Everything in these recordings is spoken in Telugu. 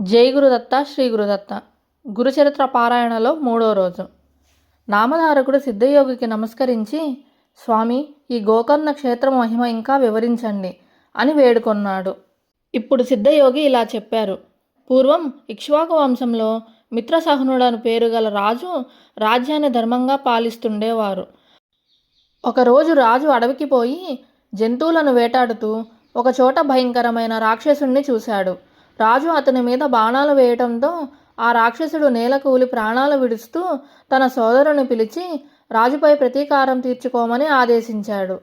జై గురుదత్త శ్రీ గురుదత్త గురుచరిత్ర పారాయణలో మూడో రోజు. నామధారకుడు సిద్ధయోగికి నమస్కరించి స్వామి ఈ గోకర్ణ క్షేత్ర మహిమ ఇంకా వివరించండి అని వేడుకొన్నాడు. ఇప్పుడు సిద్ధయోగి ఇలా చెప్పారు. పూర్వం ఇక్ష్వాకు వంశంలో మిత్రసహనుడను పేరు గల రాజు రాజ్యాన్ని ధర్మంగా పాలిస్తుండేవారు. ఒకరోజు రాజు అడవికి పోయి జంతువులను వేటాడుతూ ఒకచోట భయంకరమైన రాక్షసుణ్ణి చూశాడు. రాజు అతని మీద బాణాలు వేయటంతో ఆ రాక్షసుడు నేల కూలి ప్రాణాలు విడుస్తూ తన సోదరుని పిలిచి రాజుపై ప్రతీకారం తీర్చుకోమని ఆదేశించాడు.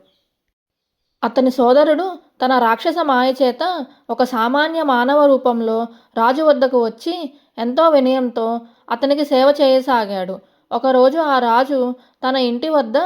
అతని సోదరుడు తన రాక్షస మాయ చేత ఒక సామాన్య మానవ రూపంలో రాజు వద్దకు వచ్చి ఎంతో వినయంతో అతనికి సేవ చేయసాగాడు. ఒకరోజు ఆ రాజు తన ఇంటి వద్ద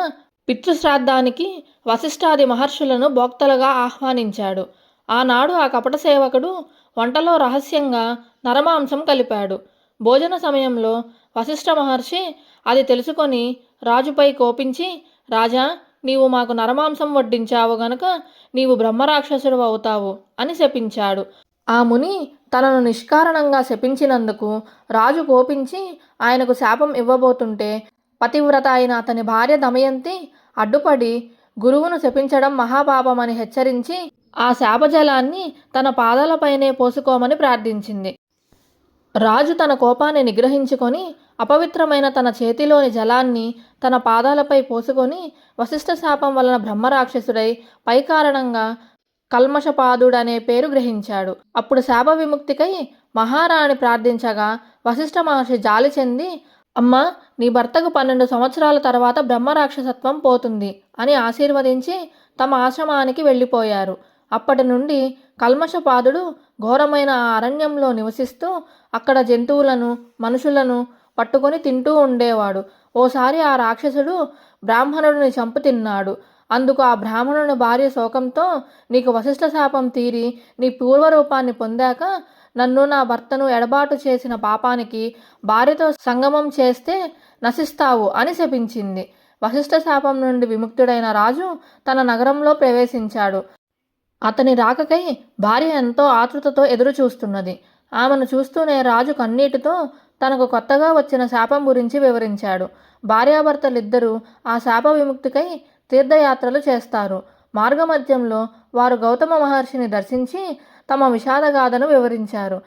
పితృశ్రాద్ధానికి వశిష్ఠాది మహర్షులను భోక్తలుగా ఆహ్వానించాడు. ఆనాడు ఆ కపట సేవకుడు వంటలో రహస్యంగా నరమాంసం కలిపాడు. భోజన సమయంలో వశిష్ఠ మహర్షి అది తెలుసుకొని రాజుపై కోపించి రాజా నీవు మాకు నరమాంసం వడ్డించావు గనుక నీవు బ్రహ్మరాక్షసుడు అవుతావు అని శపించాడు. ఆ ముని తనను నిష్కారణంగా శపించినందుకు రాజు కోపించి ఆయనకు శాపం ఇవ్వబోతుంటే పతివ్రత అయిన అతని భార్య దమయంతి అడ్డుపడి గురువును శపించడం మహాపాపమని హెచ్చరించి ఆ శాపజలాన్ని తన పాదాలపైనే పోసుకోమని ప్రార్థించింది. రాజు తన కోపాన్ని నిగ్రహించుకొని అపవిత్రమైన తన చేతిలోని జలాన్ని తన పాదాలపై పోసుకొని వశిష్ఠ శాపం వలన బ్రహ్మరాక్షసుడై పై కారణంగా కల్మషపాదుడనే పేరు గ్రహించాడు. అప్పుడు శాప విముక్తికై మహారాణి ప్రార్థించగా వశిష్ఠ మహర్షి జాలి చెంది అమ్మా నీ భర్తకు పన్నెండు సంవత్సరాల తర్వాత బ్రహ్మరాక్షసత్వం పోతుంది అని ఆశీర్వదించి తమ ఆశ్రమానికి వెళ్ళిపోయారు. అప్పటి నుండి కల్మషపాదుడు ఘోరమైన ఆ అరణ్యంలో నివసిస్తూ అక్కడ జంతువులను మనుషులను పట్టుకొని తింటూ ఉండేవాడు. ఓసారి ఆ రాక్షసుడు బ్రాహ్మణుడిని చంపు తిన్నాడు. అందుకు ఆ బ్రాహ్మణుని భార్య శోకంతో నీకు వశిష్ఠ శాపం తీరి నీ పూర్వరూపాన్ని పొందాక నన్ను నా భర్తను ఎడబాటు చేసిన పాపానికి భార్యతో సంగమం చేస్తే నశిస్తావు అని శపించింది. వశిష్ఠ శాపం నుండి విముక్తుడైన రాజు తన నగరంలో ప్రవేశించాడు. అతని రాకకై భార్య ఎంతో ఆతృతతో ఎదురు చూస్తున్నది. ఆమెను చూస్తూనే రాజు కన్నీటితో తనకు కొత్తగా వచ్చిన శాపం గురించి వివరించాడు. భార్యాభర్తలిద్దరూ ఆ శాప విముక్తికై తీర్థయాత్రలు చేస్తారు. మార్గమధ్యంలో వారు గౌతమ మహర్షిని దర్శించి తమ విషాదగాథను వివరించారు.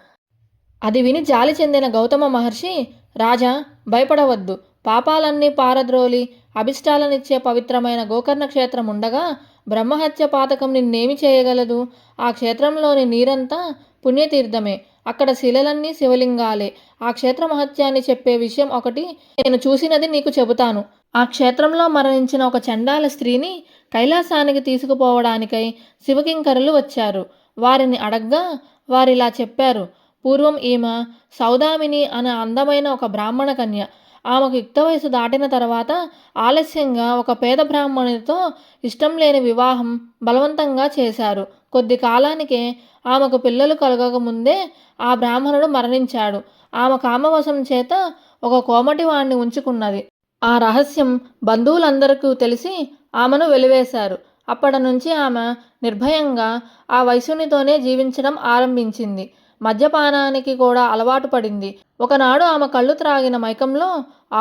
అది విని జాలి చెందిన గౌతమ మహర్షి రాజా భయపడవద్దు. పాపాలన్నీ పారద్రోలి అభిష్టాలనిచ్చే పవిత్రమైన గోకర్ణ క్షేత్రం ఉండగా బ్రహ్మహత్య పాతకం నిన్నేమి చేయగలదు? ఆ క్షేత్రంలోని నీరంతా పుణ్యతీర్థమే. అక్కడ శిలలన్నీ శివలింగాలే. ఆ క్షేత్ర మహత్యాన్ని చెప్పే విషయం ఒకటి నేను చూసినది నీకు చెబుతాను. ఆ క్షేత్రంలో మరణించిన ఒక చండాల స్త్రీని కైలాసానికి తీసుకుపోవడానికై శివకింకరులు వచ్చారు. వారిని అడగ్గా వారిలా చెప్పారు. పూర్వం ఈమె సౌదామిని అనే అందమైన ఒక బ్రాహ్మణ కన్య. ఆమెకు యుక్త వయసు దాటిన తర్వాత ఆలస్యంగా ఒక పేద బ్రాహ్మణునితో ఇష్టం లేని వివాహం బలవంతంగా చేశారు. కొద్ది కాలానికే ఆమెకు పిల్లలు కలగకముందే ఆ బ్రాహ్మణుడు మరణించాడు. ఆమె కామవశం చేత ఒక కోమటి వాణ్ణి ఉంచుకున్నది. ఆ రహస్యం బంధువులందరికీ తెలిసి ఆమెను వెలివేశారు. అప్పటి నుంచి ఆమె నిర్భయంగా ఆ వయసునితోనే జీవించడం ఆరంభించింది. మద్యపానానికి కూడా అలవాటు పడింది. ఒకనాడు ఆమె కళ్ళు త్రాగిన మైకంలో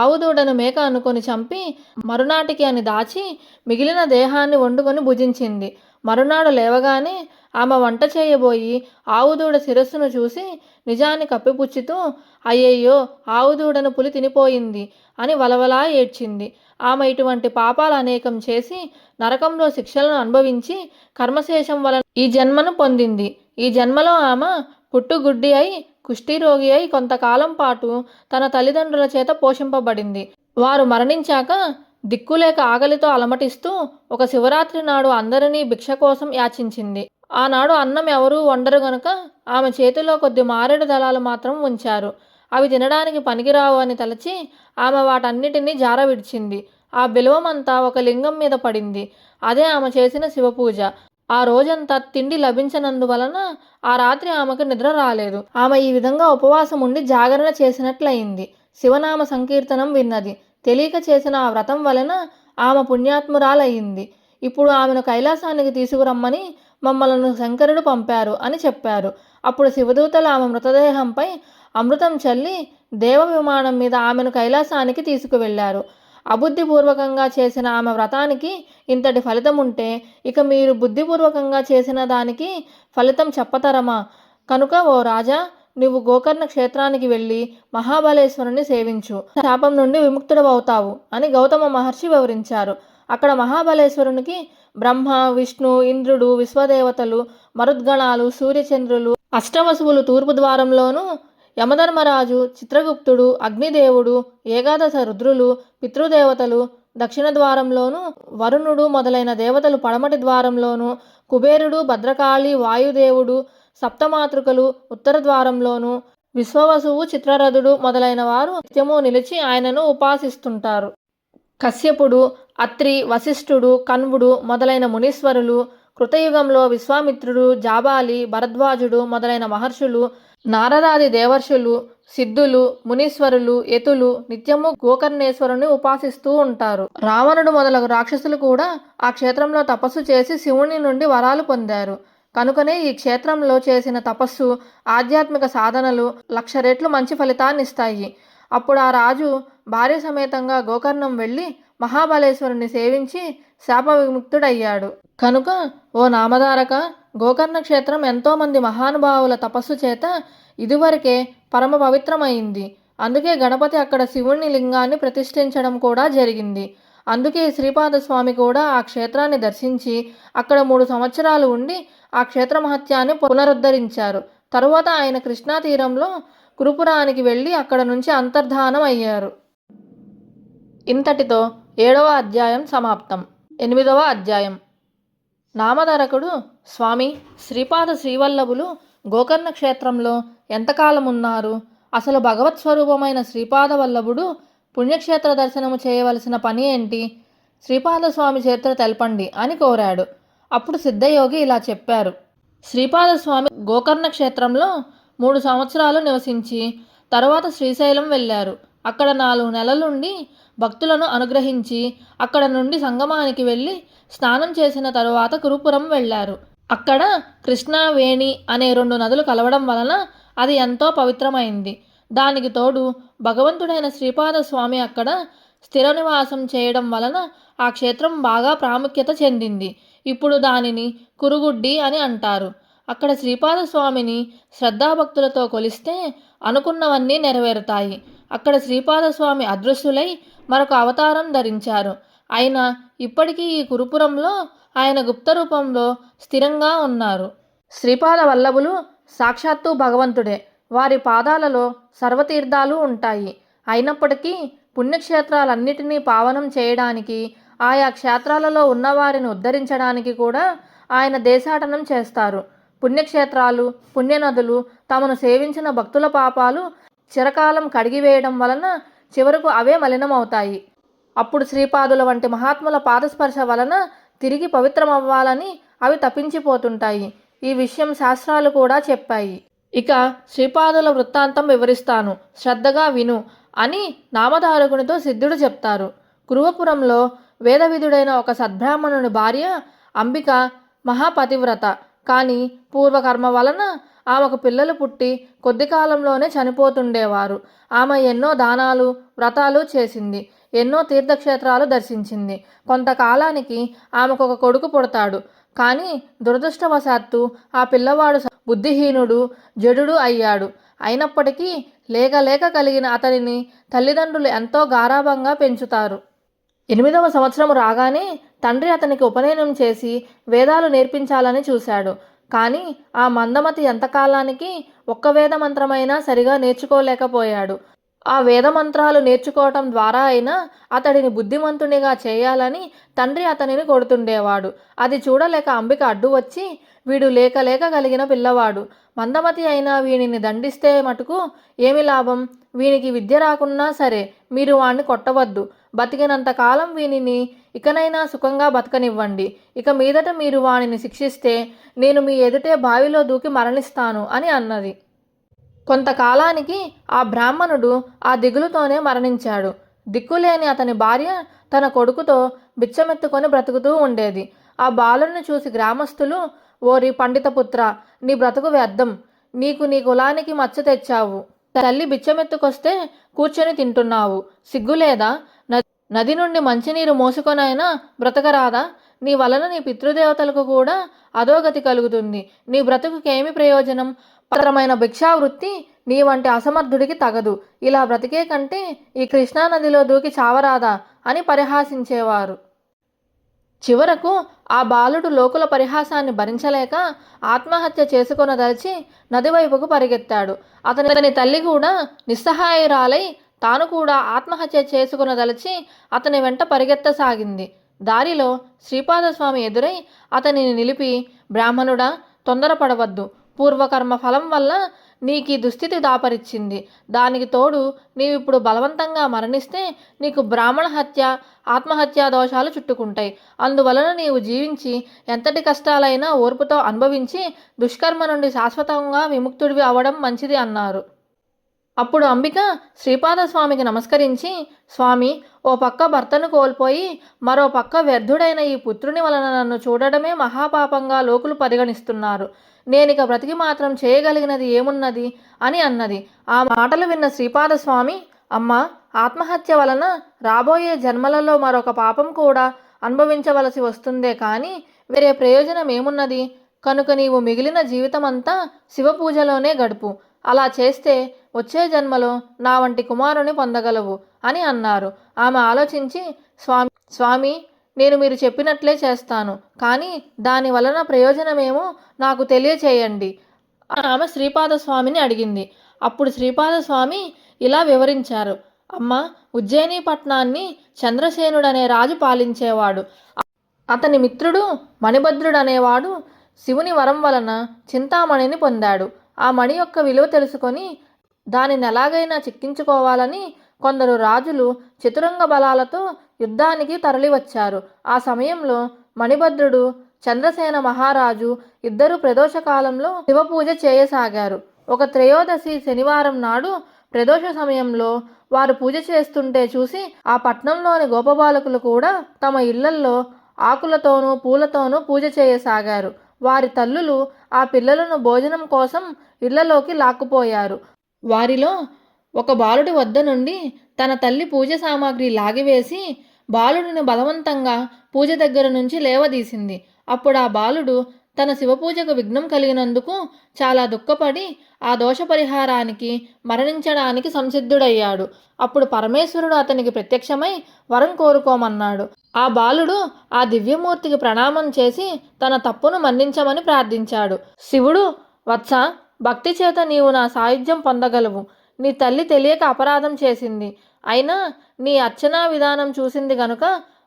ఆవుదూడను మేక అనుకొని చంపి మరునాటికి అని దాచి మిగిలిన దేహాన్ని వండుకొని భుజించింది. మరునాడు లేవగానే ఆమె వంట చేయబోయి ఆవుదూడ శిరస్సును చూసి నిజాన్ని కప్పిపుచ్చుతూ అయ్యయ్యో ఆవుదూడను పులి తినిపోయింది అని వలవలా ఏడ్చింది. ఆమె ఇటువంటి పాపాలు అనేకం చేసి నరకంలో శిక్షలను అనుభవించి కర్మశేషం వలన ఈ జన్మను పొందింది. ఈ జన్మలో ఆమె పుట్టుగుడ్డి అయి కుష్ఠీరోగి అయి కొంతకాలం పాటు తన తల్లిదండ్రుల చేత పోషింపబడింది. వారు మరణించాక దిక్కులేక ఆకలితో అలమటిస్తూ ఒక శివరాత్రి నాడు అందరినీ భిక్ష కోసం యాచించింది. ఆనాడు అన్నం ఎవరూ వండరు గనుక ఆమె చేతిలో కొద్ది మారేడు దళాలు మాత్రం ఉంచారు. అవి తినడానికి పనికిరావు అని తలచి ఆమె వాటన్నిటినీ జార విడిచింది ఆ బిలవమంతా ఒక లింగం మీద పడింది. అదే ఆమె చేసిన శివపూజ. ఆ రోజంతా తిండి లభించనందువలన ఆ రాత్రి ఆమెకు నిద్ర రాలేదు. ఆమె ఈ విధంగా ఉపవాసం ఉండి జాగరణ చేసినట్లయింది. శివనామ సంకీర్తనం విన్నది. తెలియక చేసిన ఆ వ్రతం వలన ఆమె పుణ్యాత్మురాలయ్యింది ఇప్పుడు ఆమెను కైలాసానికి తీసుకురమ్మని మమ్మలను శంకరుడు పంపారు అని చెప్పారు. అప్పుడు శివదూతలు ఆమె మృతదేహంపై అమృతం చల్లి దేవ విమానం మీద ఆమెను కైలాసానికి తీసుకువెళ్ళారు అబుద్ధిపూర్వకంగా చేసిన ఆమె వ్రతానికి ఇంతటి ఫలితం ఉంటే ఇక మీరు బుద్ధిపూర్వకంగా చేసిన దానికి ఫలితం చెప్పతరమా? కనుక ఓ రాజా నువ్వు గోకర్ణ క్షేత్రానికి వెళ్ళి మహాబలేశ్వరుని సేవించు. శాపం నుండి విముక్తుడవవుతావు అని గౌతమ మహర్షి వివరించారు. అక్కడ మహాబలేశ్వరునికి బ్రహ్మ విష్ణు ఇంద్రుడు విశ్వదేవతలు మరుద్గణాలు సూర్యచంద్రులు అష్టవసువులు తూర్పు ద్వారంలోనూ యమధర్మరాజు చిత్రగుప్తుడు అగ్నిదేవుడు ఏకాదశ రుద్రులు పితృదేవతలు దక్షిణ ద్వారంలోను వరుణుడు మొదలైన దేవతలు పడమటి ద్వారంలోను కుబేరుడు భద్రకాళి వాయుదేవుడు సప్తమాతృకలు ఉత్తర ద్వారంలోను విశ్వవసువు చిత్రరథుడు మొదలైన వారు నిత్యము నిలిచి ఆయనను ఉపాసిస్తుంటారు. కశ్యపుడు అత్రి వశిష్ఠుడు కన్వుడు మొదలైన మునీశ్వరులు కృతయుగంలో విశ్వామిత్రుడు జాబాలి భరద్వాజుడు మొదలైన మహర్షులు నారదాది దేవర్షులు సిద్ధులు మునీశ్వరులు యతులు నిత్యము గోకర్ణేశ్వరుని ఉపాసిస్తూ ఉంటారు. రావణుడు మొదలగు రాక్షసులు కూడా ఆ క్షేత్రంలో తపస్సు చేసి శివుని నుండి వరాలు పొందారు. కనుకనే ఈ క్షేత్రంలో చేసిన తపస్సు ఆధ్యాత్మిక సాధనలు లక్ష రెట్లు మంచి ఫలితాన్ని ఇస్తాయి. అప్పుడు ఆ రాజు భార్య సమేతంగా గోకర్ణం వెళ్ళి మహాబలేశ్వరుని సేవించి శాప విముక్తుడయ్యాడు కనుక ఓ నామధారక గోకర్ణ క్షేత్రం ఎంతోమంది మహానుభావుల తపస్సు చేత ఇదివరకే పరమ పవిత్రమైంది. అందుకే గణపతి అక్కడ శివుని లింగాన్ని ప్రతిష్ఠించడం కూడా జరిగింది. అందుకే శ్రీపాద స్వామి కూడా ఆ క్షేత్రాన్ని దర్శించి అక్కడ మూడు సంవత్సరాలు ఉండి ఆ క్షేత్ర మహత్యాన్ని పునరుద్ధరించారు. తరువాత ఆయన కృష్ణా తీరంలో కురుపురానికి వెళ్ళి అక్కడ నుంచి అంతర్ధానం అయ్యారు. ఇంతటితో ఏడవ అధ్యాయం సమాప్తం. ఎనిమిదవ అధ్యాయం. నామధరకుడు స్వామి శ్రీపాద శ్రీవల్లభులు గోకర్ణ క్షేత్రంలో ఎంతకాలం ఉన్నారు అసలు భగవత్ స్వరూపమైన శ్రీపాద వల్లభుడు పుణ్యక్షేత్ర దర్శనము చేయవలసిన పని ఏంటి? శ్రీపాద స్వామి చరిత్ర తెలపండి అని కోరాడు. అప్పుడు సిద్ధయోగి ఇలా చెప్పారు. శ్రీపాద స్వామి గోకర్ణ క్షేత్రంలో మూడు సంవత్సరాలు నివసించి తరువాత శ్రీశైలం వెళ్ళారు. అక్కడ నాలుగు నెలలుండి భక్తులను అనుగ్రహించి అక్కడ నుండి సంగమానికి వెళ్ళి స్నానం చేసిన తరువాత కురుపురం వెళ్ళారు. అక్కడ కృష్ణా వేణి అనే రెండు నదులు కలవడం వలన అది ఎంతో పవిత్రమైంది. దానికి తోడు భగవంతుడైన శ్రీపాద స్వామి అక్కడ స్థిర నివాసం చేయడం వలన ఆ క్షేత్రం బాగా ప్రాముఖ్యత చెందింది. ఇప్పుడు దానిని కురుగుడ్డి అని అంటారు. అక్కడ శ్రీపాద స్వామిని శ్రద్ధాభక్తులతో కొలిస్తే అనుకున్నవన్నీ నెరవేరుతాయి. అక్కడ శ్రీపాద స్వామి అదృశ్యులై మరొక అవతారం ధరించారు. అయినా ఇప్పటికీ ఈ కురుపురంలో ఆయన గుప్త రూపంలో స్థిరంగా ఉన్నారు. శ్రీపాద వల్లభులు సాక్షాత్తు భగవంతుడే. వారి పాదాలలో సర్వతీర్థాలు ఉంటాయి. అయినప్పటికీ పుణ్యక్షేత్రాలన్నిటినీ పావనం చేయడానికి ఆయా క్షేత్రాలలో ఉన్నవారిని ఉద్ధరించడానికి కూడా ఆయన దేశాటనం చేస్తారు. పుణ్యక్షేత్రాలు పుణ్యనదులు తమను సేవించిన భక్తుల పాపాలు చిరకాలం కడిగివేయడం వలన చివరకు అవే మలినమవుతాయి. అప్పుడు శ్రీపాదుల వంటి మహాత్ముల పాదస్పర్శ వలన తిరిగి పవిత్రమవ్వాలని అవి తప్పించిపోతుంటాయి ఈ విషయం శాస్త్రాలు కూడా చెప్పాయి. ఇక శ్రీపాదుల వృత్తాంతం వివరిస్తాను. శ్రద్ధగా విను అని నామధారకునితో సిద్ధుడు చెప్తారు. కురువపురంలో వేదవిధుడైన ఒక సద్బ్రాహ్మణుని భార్య అంబిక మహాపతివ్రత. కానీ పూర్వకర్మ వలన ఆమెకు పిల్లలు పుట్టి కొద్ది కాలంలోనే చనిపోతుండేవారు. ఆమె ఎన్నో దానాలు వ్రతాలు చేసింది. ఎన్నో తీర్థక్షేత్రాలు దర్శించింది. కొంతకాలానికి ఆమెకు ఒక కొడుకు పుడతాడు. కానీ దురదృష్టవశాత్తు ఆ పిల్లవాడు బుద్ధిహీనుడు జడుడు అయ్యాడు. అయినప్పటికీ లేక లేక కలిగిన అతనిని తల్లిదండ్రులు ఎంతో గారాభంగా పెంచుతారు. ఎనిమిదవ సంవత్సరం రాగానే తండ్రి అతనికి ఉపనయనం చేసి వేదాలు నేర్పించాలని చూశాడు. కానీ ఆ మందమతి ఎంతకాలానికి ఒక్క వేద మంత్రమైనా సరిగా నేర్చుకోలేకపోయాడు. ఆ వేదమంత్రాలు నేర్చుకోవటం ద్వారా అయినా అతడిని బుద్ధిమంతునిగా చేయాలని తండ్రి అతనిని కొడుతుండేవాడు. అది చూడలేక అంబిక అడ్డు వచ్చి వీడు లేక లేక కలిగిన పిల్లవాడు. మందమతి అయినా వీనిని దండిస్తే మటుకు ఏమి లాభం? వీనికి విద్య రాకున్నా సరే మీరు వాణ్ణి కొట్టవద్దు. బతికినంత కాలం వీనిని ఇకనైనా సుఖంగా బతకనివ్వండి. ఇక మీదట మీరు వానిని శిక్షిస్తే నేను మీ ఎదుటే బావిలో దూకి మరణిస్తాను అని అన్నది. కొంతకాలానికి ఆ బ్రాహ్మణుడు ఆ దిగులుతోనే మరణించాడు. దిక్కులేని అతని భార్య తన కొడుకుతో బిచ్చమెత్తుకొని బ్రతుకుతూ ఉండేది. ఆ బాలుని చూసి గ్రామస్తులు ఓరి పండితపుత్ర నీ బ్రతుకు వ్యర్థం. నీకు నీ కులానికి మచ్చ తెచ్చావు. తల్లి బిచ్చమెత్తుకొస్తే కూర్చొని తింటున్నావు. సిగ్గులేదా న- నది నుండి మంచినీరు మోసుకొనైనా బ్రతకరాదా? నీ వలన నీ పితృదేవతలకు కూడా అధోగతి కలుగుతుంది. నీ బ్రతుకుకేమి ప్రయోజనం? పరమైన భిక్షావృత్తి నీ వంటి అసమర్థుడికి తగదు. ఇలా బ్రతికే కంటే ఈ కృష్ణానదిలో దూకి చావరాదా అని పరిహాసించేవారు. చివరకు ఆ బాలుడు లోకుల పరిహాసాన్ని భరించలేక ఆత్మహత్య చేసుకొనదలిచి నదివైపుకు పరిగెత్తాడు. అతని అతని తల్లి కూడా నిస్సహాయురాలై తాను కూడా ఆత్మహత్య చేసుకునదలిచి అతని వెంట పరిగెత్తసాగింది. దారిలో శ్రీపాదస్వామి ఎదురై అతనిని నిలిపి బ్రాహ్మణుడా తొందరపడవద్దు. పూర్వకర్మ ఫలం వల్ల నీకు ఈ దుస్థితి దాపరిచ్చింది. దానికి తోడు నీవిప్పుడు బలవంతంగా మరణిస్తే నీకు బ్రాహ్మణ హత్య ఆత్మహత్యా దోషాలు చుట్టుకుంటాయి. అందువలన నీవు జీవించి ఎంతటి కష్టాలైనా ఓర్పుతో అనుభవించి దుష్కర్మ నుండి శాశ్వతంగా విముక్తుడివి అవడం మంచిది అన్నారు. అప్పుడు అంబిక శ్రీపాదస్వామికి నమస్కరించి స్వామి ఓ పక్క భర్తను కోల్పోయి మరో పక్క వ్యర్థుడైన ఈ పుత్రుని వలన నన్ను చూడడమే మహాపాపంగా లోకులు పరిగణిస్తున్నారు. నేనిక బ్రతికి మాత్రం చేయగలిగినది ఏమున్నది? అని అన్నది. ఆ మాటలు విన్న శ్రీపాదస్వామి అమ్మ ఆత్మహత్య వలన రాబోయే జన్మలలో మరొక పాపం కూడా అనుభవించవలసి వస్తుందే కానీ వేరే ప్రయోజనం ఏమున్నది? కనుక నీవు మిగిలిన జీవితమంతా శివపూజలోనే గడుపు. అలా చేస్తే వచ్చే జన్మలో నా వంటి కుమారుని పొందగలవు అని అన్నారు. ఆమె ఆలోచించి స్వామి స్వామి నేను మీరు చెప్పినట్లే చేస్తాను. కానీ దాని వలన ప్రయోజనమేమో నాకు తెలియచేయండి. ఆమె శ్రీపాదస్వామిని అడిగింది. అప్పుడు శ్రీపాదస్వామి ఇలా వివరించారు. అమ్మ ఉజ్జయిని పట్నాన్ని చంద్రసేనుడనే రాజు పాలించేవాడు. అతని మిత్రుడు మణిభద్రుడనేవాడు శివుని వరం వలన చింతామణిని పొందాడు. ఆ మణి యొక్క విలువ తెలుసుకొని దానిని ఎలాగైనా చిక్కించుకోవాలని కొందరు రాజులు చతురంగ బలాలతో యుద్ధానికి తరలివచ్చారు. ఆ సమయంలో మణిభద్రుడు చంద్రసేన మహారాజు ఇద్దరు ప్రదోష కాలంలో శివపూజ చేయసాగారు. ఒక త్రయోదశి శనివారం నాడు ప్రదోష సమయంలో వారు పూజ చేస్తుంటే చూసి ఆ పట్నంలోని గోపబాలకులు కూడా తమ ఇళ్ళల్లో ఆకులతోనూ పూలతోనూ పూజ చేయసాగారు. వారి తల్లులు ఆ పిల్లలను భోజనం కోసం ఇళ్ళలోకి లాక్కుపోయారు. వారిలో ఒక బాలుడి వద్ద నుండి తన తల్లి పూజ సామాగ్రి లాగివేసి బాలుడిని బలవంతంగా పూజ దగ్గర నుంచి లేవదీసింది. అప్పుడు ఆ బాలుడు తన శివపూజకు విఘ్నం కలిగినందుకు చాలా దుఃఖపడి ఆ దోష పరిహారానికి మరణించడానికి సంసిద్ధుడయ్యాడు. అప్పుడు పరమేశ్వరుడు అతనికి ప్రత్యక్షమై వరం కోరుకోమన్నాడు. ఆ బాలుడు ఆ దివ్యమూర్తికి ప్రణామం చేసి తన తప్పును మన్నించమని ప్రార్థించాడు. శివుడు వత్స భక్తి చేత నీవు నా సాయుధ్యం పొందగలవు. నీ తల్లి తెలియక అపరాధం చేసింది. అయినా నీ అర్చనా విధానం చూసింది గనుక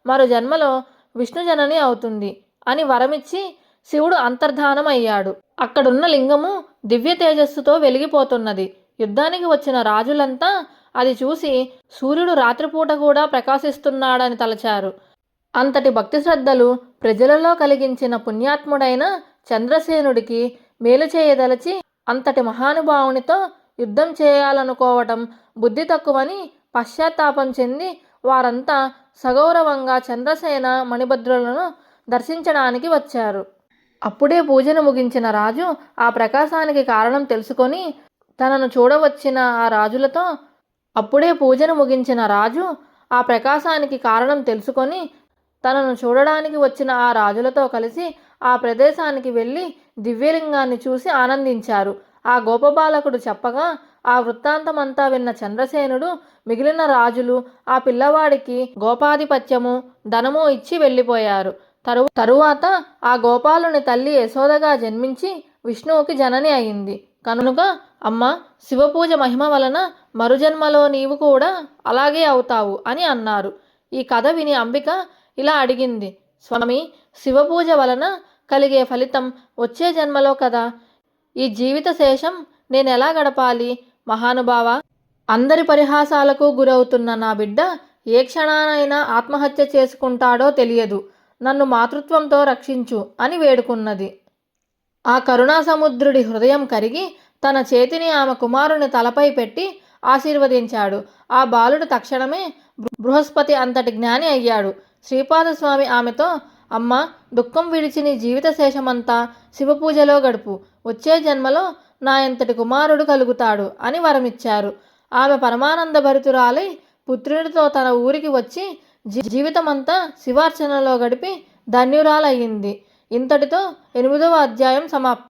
మరో జన్మలో విష్ణుజనని అవుతుంది అని వరమిచ్చి శివుడు అంతర్ధానం అయ్యాడు అక్కడున్న లింగము దివ్య తేజస్సుతో వెలిగిపోతున్నది. యుద్ధానికి వచ్చిన రాజులంతా అది చూసి సూర్యుడు రాత్రిపూట కూడా ప్రకాశిస్తున్నాడని తలచారు. అంతటి భక్తి శ్రద్ధలు ప్రజలలో కలిగించిన పుణ్యాత్ముడైన చంద్రసేనుడికి మేలు చేయదలచి అంతటి మహానుభావునితో యుద్ధం చేయాలనుకోవటం బుద్ధి తక్కువని పశ్చాత్తాపం చెంది వారంతా సగౌరవంగా చంద్రసేన మణిభద్రులను దర్శించడానికి వచ్చారు. అప్పుడే పూజను ముగించిన రాజు ఆ ప్రకాశానికి కారణం తెలుసుకొని తనను చూడవచ్చిన ఆ రాజులతో అప్పుడే పూజను ముగించిన రాజు ఆ ప్రకాశానికి కారణం తెలుసుకొని తనను చూడడానికి వచ్చిన ఆ రాజులతో కలిసి ఆ ప్రదేశానికి వెళ్ళి దివ్యలింగాన్ని చూసి ఆనందించారు. ఆ గోపబాలకుడు చెప్పగా ఆ వృత్తాంతమంతా విన్న చంద్రసేనుడు మిగిలిన రాజులు ఆ పిల్లవాడికి గోపాధిపత్యము ధనము ఇచ్చి వెళ్ళిపోయారు. తరు తరువాత ఆ గోపాలుని తల్లి యశోదగా జన్మించి విష్ణువుకి జనని అయింది. కనుక అమ్మ శివపూజ మహిమ వలన మరుజన్మలో నీవు కూడా అలాగే అవుతావు అని అన్నారు. ఈ కథ విని అంబిక ఇలా అడిగింది స్వామి శివపూజ వలన కలిగే ఫలితం వచ్చే జన్మలో కదా? ఈ జీవిత శేషం నేను ఎలా గడపాలి? మహానుభావ అందరి పరిహాసాలకు గురవుతున్న నా బిడ్డ ఏ క్షణానైనా ఆత్మహత్య చేసుకుంటాడో తెలియదు. నన్ను మాతృత్వంతో రక్షించు అని వేడుకున్నది. ఆ కరుణాసముద్రుడి హృదయం కరిగి తన చేతిని ఆమె కుమారుని తలపై పెట్టి ఆశీర్వదించాడు. ఆ బాలుడు తక్షణమే బృ- బృహస్పతి అంతటి జ్ఞాని అయ్యాడు. శ్రీపాదస్వామి ఆమెతో అమ్మ దుఃఖం విడిచి నీ జీవిత శేషమంతా శివపూజలో గడుపు. వచ్చే జన్మలో నా ఇంతటి కుమారుడు కలుగుతాడు అని వరమిచ్చారు. ఆమె పరమానంద భరితురాలై పుత్రుడితో తన ఊరికి వచ్చి జీవితమంతా శివార్చనలో గడిపి ధన్యురాలయ్యింది. ఇంతటితో ఎనిమిదవ అధ్యాయం సమాప్తం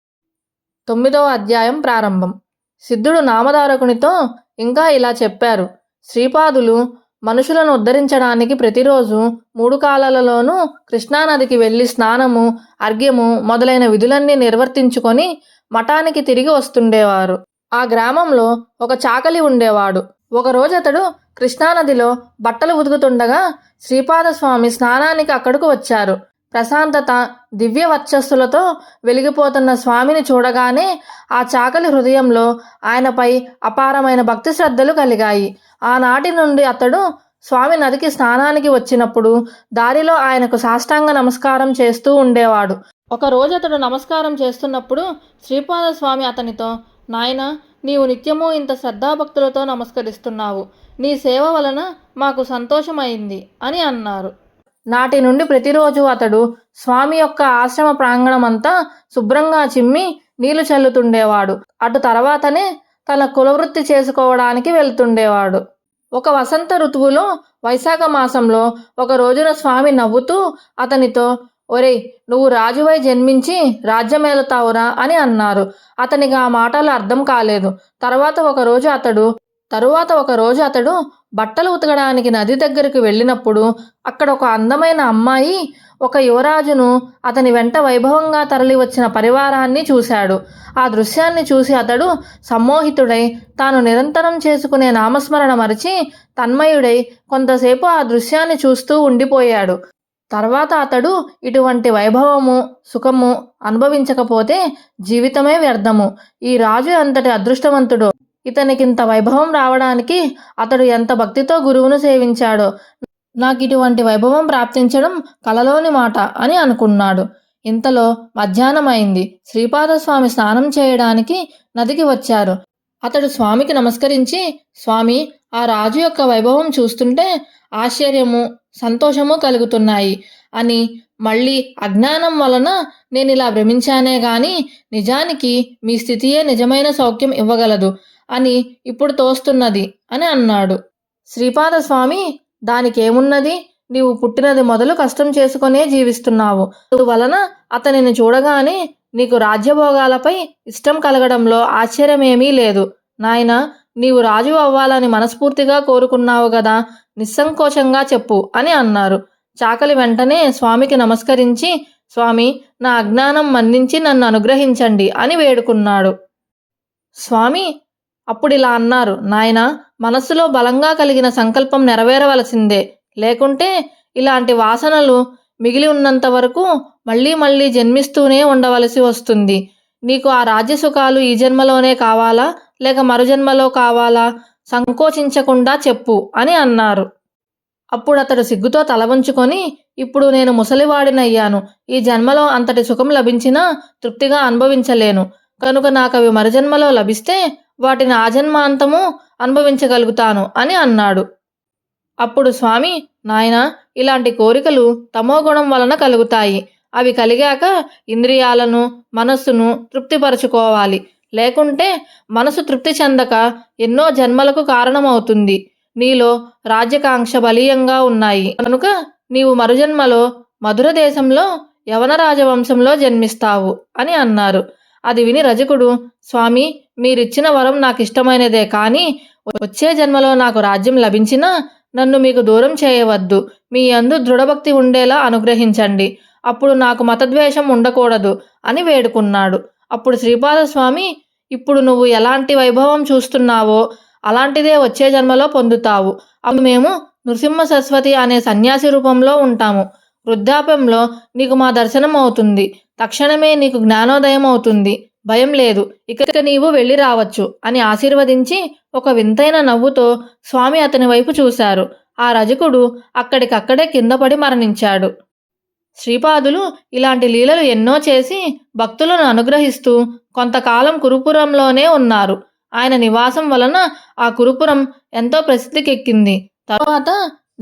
తొమ్మిదవ అధ్యాయం ప్రారంభం. సిద్ధుడు నామధారకునితో ఇంకా ఇలా చెప్పారు. శ్రీపాదులు మనుషులను ఉద్ధరించడానికి ప్రతిరోజు మూడు కాలాలలోనూ కృష్ణానదికి వెళ్ళి స్నానము అర్ఘ్యము మొదలైన విధులన్నీ నిర్వర్తించుకొని మఠానికి తిరిగి వస్తుండేవారు. ఆ గ్రామంలో ఒక చాకలి ఉండేవాడు. ఒకరోజు అతడు కృష్ణానదిలో బట్టలు ఉతుకుతుండగా శ్రీపాదస్వామి స్నానానికి అక్కడకు వచ్చారు. ప్రశాంతత దివ్య వర్చస్సులతో వెలిగిపోతున్న స్వామిని చూడగానే ఆ చాకలి హృదయంలో ఆయనపై అపారమైన భక్తి శ్రద్ధలు కలిగాయి. ఆనాటి నుండి అతడు స్వామి నదికి స్నానానికి వచ్చినప్పుడు దారిలో ఆయనకు సాష్టాంగ నమస్కారం చేస్తూ ఉండేవాడు. ఒక రోజు అతడు నమస్కారం చేస్తున్నప్పుడు శ్రీపాద స్వామి అతనితో నాయన నీవు నిత్యము ఇంత శ్రద్ధాభక్తులతో నమస్కరిస్తున్నావు. నీ సేవ వలన మాకు సంతోషమైంది అని అన్నారు. నాటి నుండి ప్రతిరోజు అతడు స్వామి యొక్క ఆశ్రమ ప్రాంగణమంతా శుభ్రంగా చిమ్మి నీళ్ళు చల్లుతుండేవాడు. అటు తర్వాతనే తన కులవృత్తి చేసుకోవడానికి వెళ్తుండేవాడు. ఒక వసంత ఋతువులో వైశాఖ మాసంలో ఒక రోజున స్వామి నవ్వుతూ అతనితో ఒరేయ్ నువ్వు రాజువై జన్మించి రాజ్యమేలుతావురా అని అన్నారు. అతనికి ఆ మాటలు అర్థం కాలేదు. తర్వాత ఒక రోజు అతడు తరువాత ఒక రోజు అతడు బట్టలు ఉతకడానికి నది దగ్గరకు వెళ్ళినప్పుడు అక్కడ ఒక అందమైన అమ్మాయి ఒక యువరాజును అతని వెంట వైభవంగా తరలి వచ్చిన పరివారాన్ని చూశాడు. ఆ దృశ్యాన్ని చూసి అతడు సమ్మోహితుడై తాను నిరంతరం చేసుకునే నామస్మరణ మరిచి తన్మయుడై కొంతసేపు ఆ దృశ్యాన్ని చూస్తూ ఉండిపోయాడు. తర్వాత అతడు ఇటువంటి వైభవము సుఖము అనుభవించకపోతే జీవితమే వ్యర్థము. ఈ రాజు అంతటి అదృష్టవంతుడు. ఇతనికింత వైభవం రావడానికి అతడు ఎంత భక్తితో గురువును సేవించాడో నాకు ఇటువంటి వైభవం ప్రాప్తించడం కలలోని మాట అని అనుకున్నాడు. ఇంతలో మధ్యాహ్నం అయింది శ్రీపాదస్వామి స్నానం చేయడానికి నదికి వచ్చారు. అతడు స్వామికి నమస్కరించి స్వామి ఆ రాజు యొక్క వైభవం చూస్తుంటే ఆశ్చర్యము సంతోషము కలుగుతున్నాయి అని మళ్ళీ అజ్ఞానం వలన నేను ఇలా భ్రమించానే గాని నిజానికి మీ స్థితియే నిజమైన సౌఖ్యం ఇవ్వగలదు. అని ఇప్పుడు తోస్తున్నది అని అన్నాడు. శ్రీపాద స్వామి దానికేమున్నది? నీవు పుట్టినది మొదలు కష్టం చేసుకునే జీవిస్తున్నావు. వలన అతనిని చూడగానే నీకు రాజ్యభోగాలపై ఇష్టం కలగడంలో ఆశ్చర్యమేమీ లేదు. నాయన నీవు రాజు అవ్వాలని మనస్ఫూర్తిగా కోరుకున్నావు కదా నిస్సంకోచంగా చెప్పు అని అన్నారు. చాకలి వెంటనే స్వామికి నమస్కరించి స్వామి నా అజ్ఞానం మన్నించి నన్ను అనుగ్రహించండి అని వేడుకున్నాడు. స్వామి అప్పుడు ఇలా అన్నారు నాయన మనస్సులో బలంగా కలిగిన సంకల్పం నెరవేరవలసిందే. లేకుంటే ఇలాంటి వాసనలు మిగిలి ఉన్నంత వరకు మళ్ళీ మళ్ళీ జన్మిస్తూనే ఉండవలసి వస్తుంది. నీకు ఆ రాజ్యసుఖాలు ఈ జన్మలోనే కావాలా? లేక మరుజన్మలో కావాలా? సంకోచించకుండా చెప్పు అని అన్నారు. అప్పుడు అతడు సిగ్గుతో తలవంచుకొని ఇప్పుడు నేను ముసలివాడినయ్యాను. ఈ జన్మలో అంతటి సుఖం లభించినా తృప్తిగా అనుభవించలేను. కనుక నాకు అవి మరుజన్మలో లభిస్తే వాటిని ఆజన్మాంతము అనుభవించగలుగుతాను అని అన్నాడు. అప్పుడు స్వామి నాయన ఇలాంటి కోరికలు తమోగుణం వలన కలుగుతాయి. అవి కలిగాక ఇంద్రియాలను మనస్సును తృప్తిపరచుకోవాలి. లేకుంటే మనసు తృప్తి చెందక ఎన్నో జన్మలకు కారణమవుతుంది. నీలో రాజ్యకాంక్ష బలీయంగా ఉన్నాయి. కనుక నీవు మరుజన్మలో మధుర దేశంలో యవన రాజవంశంలో జన్మిస్తావు అని అన్నారు. అది విని రజకుడు స్వామి మీరిచ్చిన వరం నాకు ఇష్టమైనదే కానీ వచ్చే జన్మలో నాకు రాజ్యం లభించినా నన్ను మీకు దూరం చేయవద్దు. మీ అందు దృఢభక్తి ఉండేలా అనుగ్రహించండి. అప్పుడు నాకు మతద్వేషం ఉండకూడదు అని వేడుకున్నాడు. అప్పుడు శ్రీపాదస్వామి ఇప్పుడు నువ్వు ఎలాంటి వైభవం చూస్తున్నావో అలాంటిదే వచ్చే జన్మలో పొందుతావు. అప్పుడు మేము నృసింహ సరస్వతి అనే సన్యాసి రూపంలో ఉంటాము. వృద్ధాప్యంలో నీకు మా దర్శనం అవుతుంది తక్షణమే నీకు జ్ఞానోదయం అవుతుంది. భయం లేదు. ఇక నీవు వెళ్ళి రావచ్చు అని ఆశీర్వదించి ఒక వింతైన నవ్వుతో స్వామి అతని వైపు చూశారు. ఆ రజకుడు అక్కడికక్కడే కింద పడి మరణించాడు. శ్రీపాదులు ఇలాంటి లీలలు ఎన్నో చేసి భక్తులను అనుగ్రహిస్తూ కొంతకాలం కురుపురంలోనే ఉన్నారు. ఆయన నివాసం వలన ఆ కురుపురం ఎంతో ప్రసిద్ధికెక్కింది. తరువాత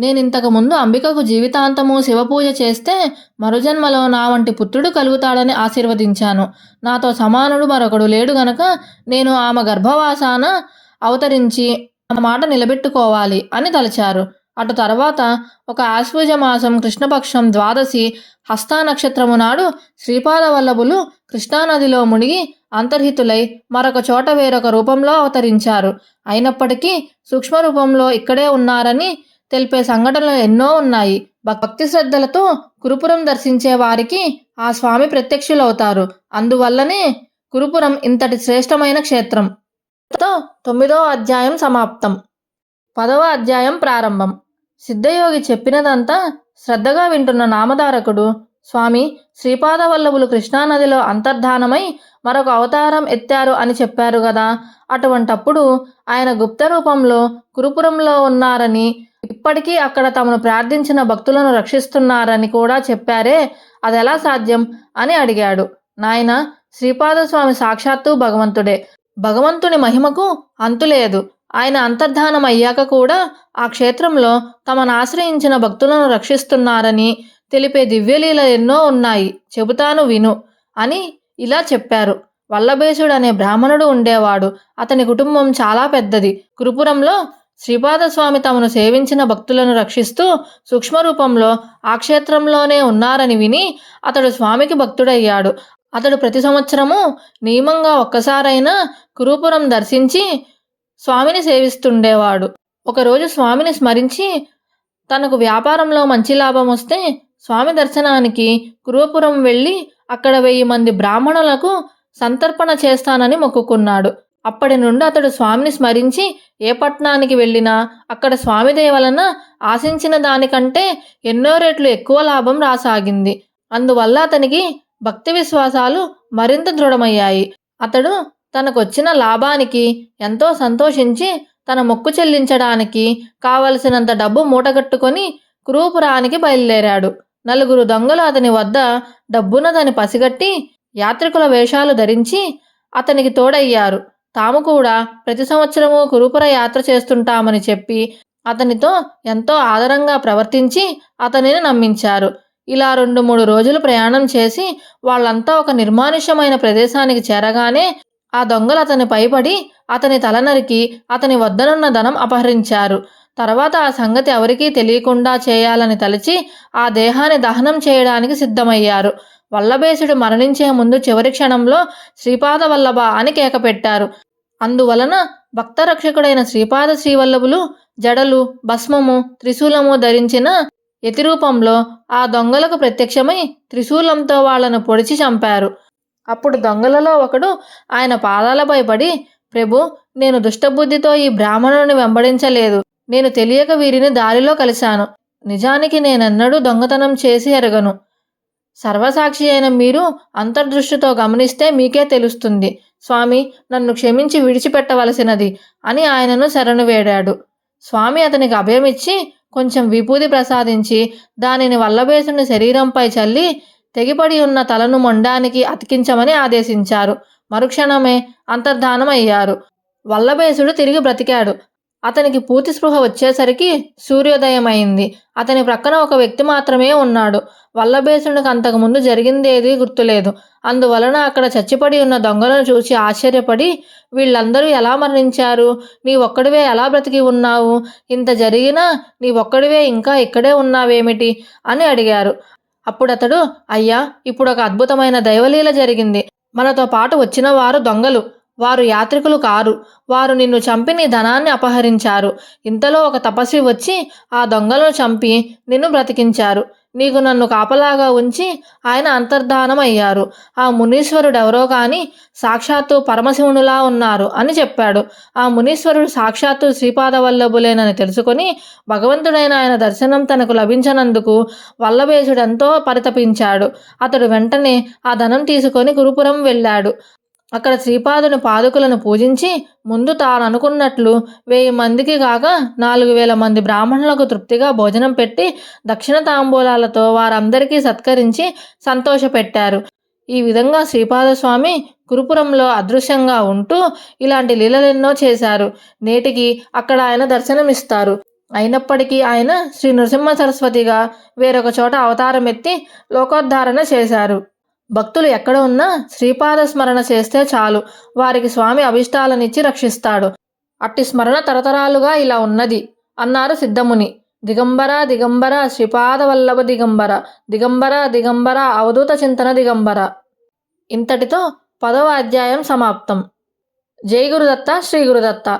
నేను ఇంతకుముందు అంబికకు జీవితాంతము శివపూజ చేస్తే మరుజన్మలో నా వంటి పుత్రుడు కలుగుతాడని ఆశీర్వదించాను. నాతో సమానుడు మరొకడు లేడు గనక నేను ఆమె గర్భవాసాన అవతరించి ఆ మాట నిలబెట్టుకోవాలి అని తలచారు. అటు తర్వాత ఒక ఆశ్వజ మాసం కృష్ణపక్షం ద్వాదశి హస్తా నక్షత్రము నాడు శ్రీపాద వల్లభులు కృష్ణానదిలో మునిగి అంతర్హితులై మరొక చోట వేరొక రూపంలో అవతరించారు. అయినప్పటికీ సూక్ష్మ రూపంలో ఇక్కడే ఉన్నారని తెలిపే సంఘటనలు ఎన్నో ఉన్నాయి. భక్తి శ్రద్ధలతో కురుపురం దర్శించే వారికి ఆ స్వామి ప్రత్యక్షులవుతారు. అందువల్లనే కురుపురం ఇంతటి శ్రేష్టమైన క్షేత్రం. తో అధ్యాయం సమాప్తం. పదవ అధ్యాయం ప్రారంభం. సిద్ధయోగి చెప్పినదంతా శ్రద్ధగా వింటున్న నామధారకుడు స్వామి శ్రీపాదవల్లభులు కృష్ణానదిలో అంతర్ధానమై మరొక అవతారం ఎత్తారు అని చెప్పారు కదా అటువంటప్పుడు ఆయన గుప్త రూపంలో కురుపురంలో ఉన్నారని ఇప్పటికీ అక్కడ తమను ప్రార్థించిన భక్తులను రక్షిస్తున్నారని కూడా చెప్పారే. అదెలా సాధ్యం? అని అడిగాడు. నాయన శ్రీపాదస్వామి సాక్షాత్తు భగవంతుడే. భగవంతుని మహిమకు అంతులేదు ఆయన అంతర్ధానం అయ్యాక కూడా ఆ క్షేత్రంలో తమను ఆశ్రయించిన భక్తులను రక్షిస్తున్నారని తెలిపే దివ్యలీల ఎన్నో ఉన్నాయి. చెబుతాను విను అని ఇలా చెప్పారు. వల్లభేశుడు అనే బ్రాహ్మణుడు ఉండేవాడు. అతని కుటుంబం చాలా పెద్దది. కురుపురంలో శ్రీపాదస్వామి తమను సేవించిన భక్తులను రక్షిస్తూ సూక్ష్మరూపంలో ఆ క్షేత్రంలోనే ఉన్నారని విని అతడు స్వామికి భక్తుడయ్యాడు. అతడు ప్రతి సంవత్సరము నియమంగా ఒక్కసారైనా కురుపురం దర్శించి స్వామిని సేవిస్తుండేవాడు. ఒకరోజు స్వామిని స్మరించి తనకు వ్యాపారంలో మంచి లాభం వస్తే స్వామి దర్శనానికి కురుపురం వెళ్ళి అక్కడ వెయ్యి మంది బ్రాహ్మణులకు సంతర్పణ చేస్తానని మొక్కుకున్నాడు. అప్పటి నుండి అతడు స్వామిని స్మరించి ఏ పట్టణానికి వెళ్ళినా అక్కడ స్వామి వలన ఆశించిన దానికంటే ఎన్నో రెట్లు ఎక్కువ లాభం రాసాగింది. అందువల్ల అతనికి భక్తి విశ్వాసాలు మరింత దృఢమయ్యాయి. అతడు తనకొచ్చిన లాభానికి ఎంతో సంతోషించి తన మొక్కు చెల్లించడానికి కావలసినంత డబ్బు మూటగట్టుకొని కురూపురానికి బయలుదేరాడు. నలుగురు దొంగలు అతని వద్ద డబ్బున దాన్ని పసిగట్టి యాత్రికుల వేషాలు ధరించి అతనికి తోడయ్యారు. తాము కూడా ప్రతి సంవత్సరము కురుపుర యాత్ర చేస్తుంటామని చెప్పి అతనితో ఎంతో ఆదరంగా ప్రవర్తించి అతనిని నమ్మించారు. ఇలా రెండు మూడు రోజులు ప్రయాణం చేసి వాళ్ళంతా ఒక నిర్మానుష్యమైన ప్రదేశానికి చేరగానే ఆ దొంగలు అతని పైపడి అతని తల నరికి అతని వద్దనున్న ధనం అపహరించారు. తర్వాత ఆ సంగతి ఎవరికీ తెలియకుండా చేయాలని తలచి ఆ దేహాన్ని దహనం చేయడానికి సిద్ధమయ్యారు. వల్లభేసుడు మరణించే ముందు చివరి క్షణంలో శ్రీపాద వల్లభ అని కేకపెట్టారు అందువలన భక్తరక్షకుడైన శ్రీపాద శ్రీవల్లభులు జడలు భస్మము త్రిశూలము ధరించిన యతిరూపంలో ఆ దొంగలకు ప్రత్యక్షమై త్రిశూలంతో వాళ్ళను పొడిచి చంపారు. అప్పుడు దొంగలలో ఒకడు ఆయన పాదాలపై పడి ప్రభు నేను దుష్టబుద్ధితో ఈ బ్రాహ్మణుని వెంబడించలేదు. నేను తెలియక వీరిని దారిలో కలిశాను. నిజానికి నేనెన్నడూ దొంగతనం చేసి ఎరగను. సర్వసాక్షి అయిన మీరు అంతర్దృష్టితో గమనిస్తే మీకే తెలుస్తుంది. స్వామి నన్ను క్షమించి విడిచిపెట్టవలసినది అని ఆయనను శరణు వేడాడు. స్వామి అతనికి అభయమిచ్చి కొంచెం విభూది ప్రసాదించి దానిని వల్లభేసుని శరీరంపై చల్లి తెగిపడి ఉన్న తలను మొండానికి అతికించమని ఆదేశించారు. మరుక్షణమే అంతర్ధానం అయ్యారు వల్లభేసుడు తిరిగి బ్రతికాడు. అతనికి పూర్తి స్పృహ వచ్చేసరికి సూర్యోదయం అయింది అతని ప్రక్కన ఒక వ్యక్తి మాత్రమే ఉన్నాడు. వల్లభేసునికి అంతకుముందు జరిగిందేది గుర్తులేదు. అందువలన అక్కడ చచ్చిపడి ఉన్న దొంగలను చూసి ఆశ్చర్యపడి వీళ్ళందరూ ఎలా మరణించారు? నీ ఒక్కడివే ఎలా బ్రతికి ఉన్నావు? ఇంత జరిగినా నీ ఒక్కడివే ఇంకా ఇక్కడే ఉన్నావేమిటి? అని అడిగారు. అప్పుడు అతడు అయ్యా ఇప్పుడు ఒక అద్భుతమైన దైవలీల జరిగింది. మనతో పాటు వచ్చిన వారు దొంగలు. వారు యాత్రికులు కారు. వారు నిన్ను చంపి నీ ధనాన్ని అపహరించారు. ఇంతలో ఒక తపస్వి వచ్చి ఆ దొంగలను చంపి నిన్ను బ్రతికించారు. నీకు నన్ను కాపలాగా ఉంచి ఆయన అంతర్ధానం అయ్యారు ఆ మునీశ్వరుడెవరో కాని సాక్షాత్తు పరమశివునిలా ఉన్నారు అని చెప్పాడు. ఆ మునీశ్వరుడు సాక్షాత్తు శ్రీపాదవల్లభులేనని తెలుసుకొని భగవంతుడైన ఆయన దర్శనం తనకు లభించనందుకు వల్లభేశుడెంతో పరితపించాడు. అతడు వెంటనే ఆ ధనం తీసుకొని గురుపురం వెళ్ళాడు. అక్కడ శ్రీపాదుని పాదుకులను పూజించి ముందు తాను అనుకున్నట్లు వెయ్యి మందికి కాక నాలుగు వేల మంది బ్రాహ్మణులకు తృప్తిగా భోజనం పెట్టి దక్షిణ తాంబూలాలతో వారందరికీ సత్కరించి సంతోషపెట్టారు. ఈ విధంగా శ్రీపాదస్వామి కురుపురంలో అదృశ్యంగా ఉంటూ ఇలాంటి లీలలెన్నో చేశారు. నేటికి అక్కడ ఆయన దర్శనమిస్తారు. అయినప్పటికీ ఆయన శ్రీ నృసింహ సరస్వతిగా వేరొక చోట అవతారం ఎత్తి లోకోద్ధారణ చేశారు. భక్తులు ఎక్కడ ఉన్నా శ్రీపాద స్మరణ చేస్తే చాలు. వారికి స్వామి అభిష్టాలనిచ్చి రక్షిస్తాడు. అట్టి స్మరణ తరతరాలుగా ఇలా ఉన్నది అన్నారు సిద్ధముని. దిగంబర దిగంబర శ్రీపాద వల్లభ దిగంబర దిగంబర దిగంబర అవధూత చింతన దిగంబర. ఇంతటితో పదవ అధ్యాయం సమాప్తం. జై గురుదత్త శ్రీ గురుదత్త.